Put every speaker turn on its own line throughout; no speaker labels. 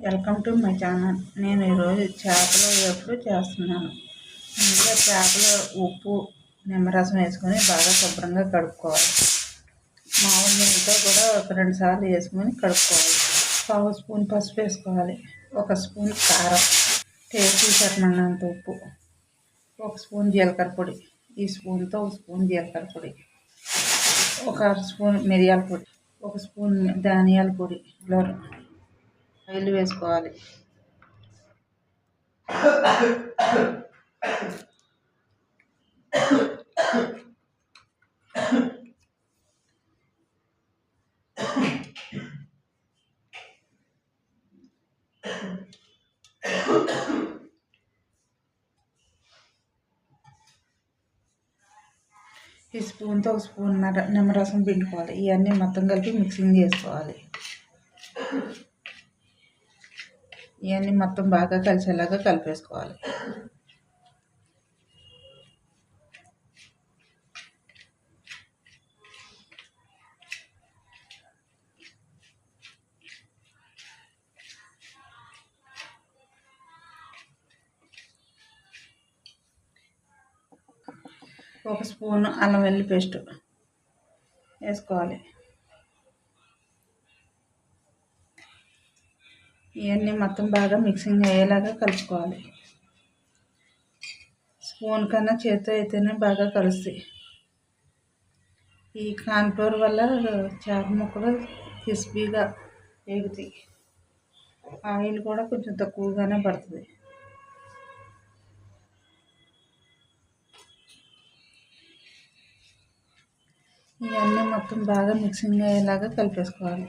Welcome to my channel. నేను ఈరోజు చేపలు వేపుడు చేస్తున్నాను? ముందుగా చేపలు ఉప్పు నిమ్మరసం వేసుకొని బాగా శుభ్రంగా కడుక్కోవాలి. మామూలు నీళ్ళతో కూడా ఒక రెండు సార్లు వేసుకొని కడుక్కోవాలి. పావు స్పూన్ పసుపు వేసుకోవాలి. ఒక స్పూన్ కారం. టేస్ట్ సరిపడినంత ఉప్పు. ఒక స్పూన్ జీలకర్ర పొడి. ఈ స్పూన్తో ఒక స్పూన్ జీలకర్ర పొడి. ఒక స్పూన్ మిరియాల పొడి. ఒక స్పూన్ ధనియాల పొడి. ఆయిల్ వేసుకోవాలి. ఈ స్పూన్తో ఒక స్పూన్ నిమ్మరసం పిండుకోవాలి. ఇవన్నీ మొత్తం కలిపి మిక్సింగ్ చేసుకోవాలి. ఇవన్నీ మొత్తం బాగా కలిసేలాగా కలిపేసుకోవాలి. ఒక స్పూన్ అల్లం వెల్లి పేస్ట్ వేసుకోవాలి. ఇవన్నీ మొత్తం బాగా మిక్సింగ్ అయ్యేలాగా కలుపుకోవాలి స్పూన్ కన్నా చేతితో అయితేనే బాగా కలుస్తాయి. ఈ కాన్ఫ్లోర్ వల్ల చేప ముక్కలు క్రిస్పీగా వేగుతాయి. ఆయిల్ కూడా కొంచెం తక్కువగానే పడుతుంది. ఇవన్నీ మొత్తం బాగా మిక్సింగ్ అయ్యేలాగా కలిపేసుకోవాలి.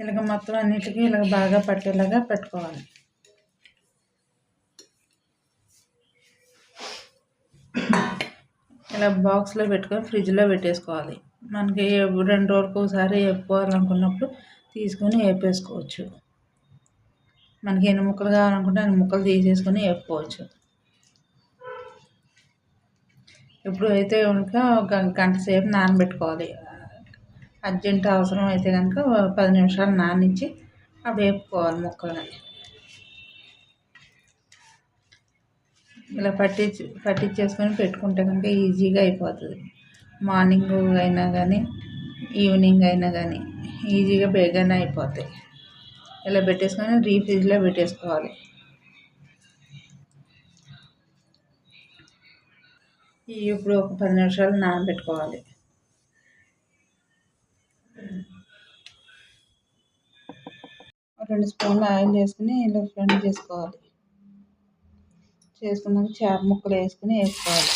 ఇలాగ మొత్తం అన్నిటికీ ఇలాగ బాగా పట్టేలాగా పెట్టుకోవాలి. ఇలా బాక్స్లో పెట్టుకొని ఫ్రిడ్జ్లో పెట్టేసుకోవాలి. మనకి రెండు రోజులకు ఒకసారి వేపుకోవాలనుకున్నప్పుడు తీసుకొని వేపేసుకోవచ్చు. మనకి ఎన్ని ముక్కలు కావాలనుకుంటే అన్ని ముక్కలు తీసేసుకొని వేపుకోవచ్చు. ఇప్పుడు అయితే కనుక ఒక గంట సేపు నానబెట్టుకోవాలి. అర్జెంట్ అవసరం అయితే కనుక పది నిమిషాలు నానించి అవి వేపుకోవాలి ముక్కల్ని. ఇలా పట్టించి పట్టించేసుకొని పెట్టుకుంటే కనుక ఈజీగా అయిపోతుంది. మార్నింగ్ అయినా కానీ ఈవినింగ్ అయినా కానీ ఈజీగా బేగానే అయిపోతాయి. ఇలా పెట్టేసుకొని రీఫ్రిజ్లో పెట్టేసుకోవాలి. ఇప్పుడు ఒక పది నిమిషాలు నానబెట్టుకోవాలి. రెండు స్పూన్లు ఆయిల్ వేసుకుని ఇలా ఫ్రెండ్ చేసుకోవాలి. చేసుకున్నాక చేప ముక్కలు వేసుకుని వేసుకోవాలి.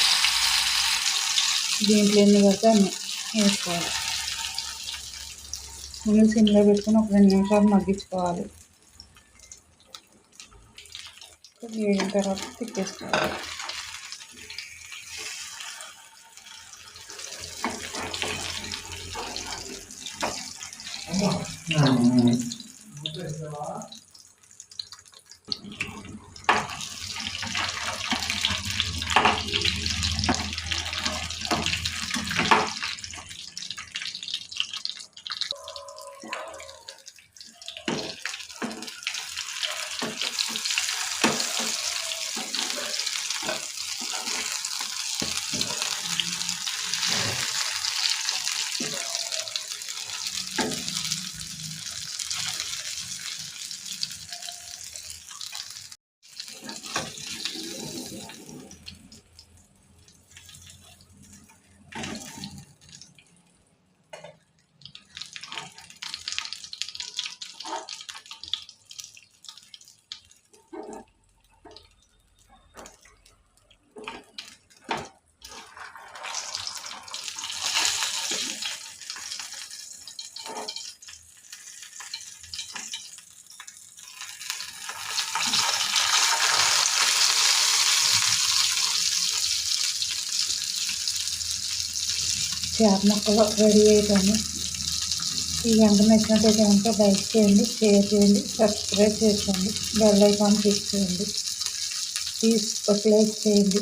దీంట్లో ఎన్ని పడితే వేసుకోవాలి. ముందు సిమ్లో పెట్టుకుని ఒక రెండు నిమిషాలు మగ్గించుకోవాలి. వేగిన తర్వాత తిప్పేసుకోవాలి. Mm-hmm. 들어가. చేప ముక్కలు రెడీ అవుతాను ఈ వెంట నచ్చినట్టయితే కనుక లైక్ చేయండి షేర్ చేయండి సబ్స్క్రైబ్ చేసుకోండి బెల్ ఐకాన్ క్లిక్ చేయండి ప్లీజ్ ఒక లైక్ చేయండి.